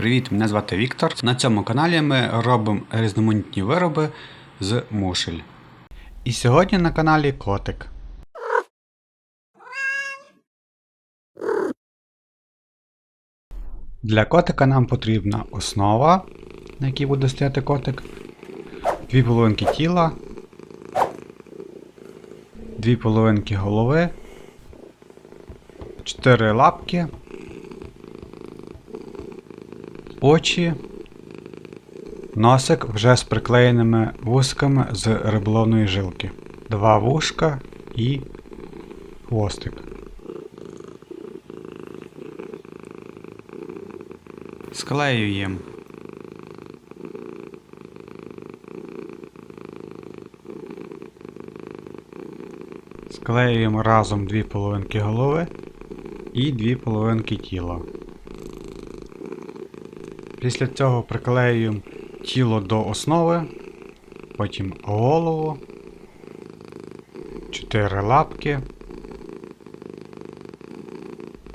Привіт, мене звати Віктор. На цьому каналі ми робимо різноманітні вироби з мушель. І сьогодні на каналі котик. Для котика нам потрібна основа, на якій буде стояти котик, дві половинки тіла, дві половинки голови, чотири лапки, очі, носик вже з приклеєними вузками з риболовної жилки, два вушка і хвостик. Склеюємо. Склеюємо разом дві половинки голови і дві половинки тіла. Після цього приклеюємо тіло до основи, потім голову, чотири лапки,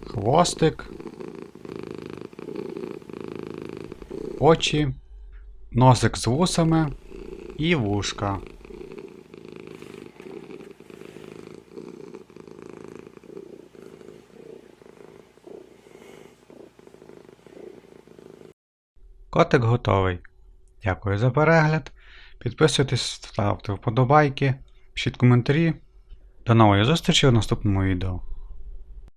хвостик, очі, носик з вусами і вушка. Котик готовий. Дякую за перегляд. Підписуйтесь, ставте вподобайки, пишіть коментарі. До нової зустрічі в наступному відео.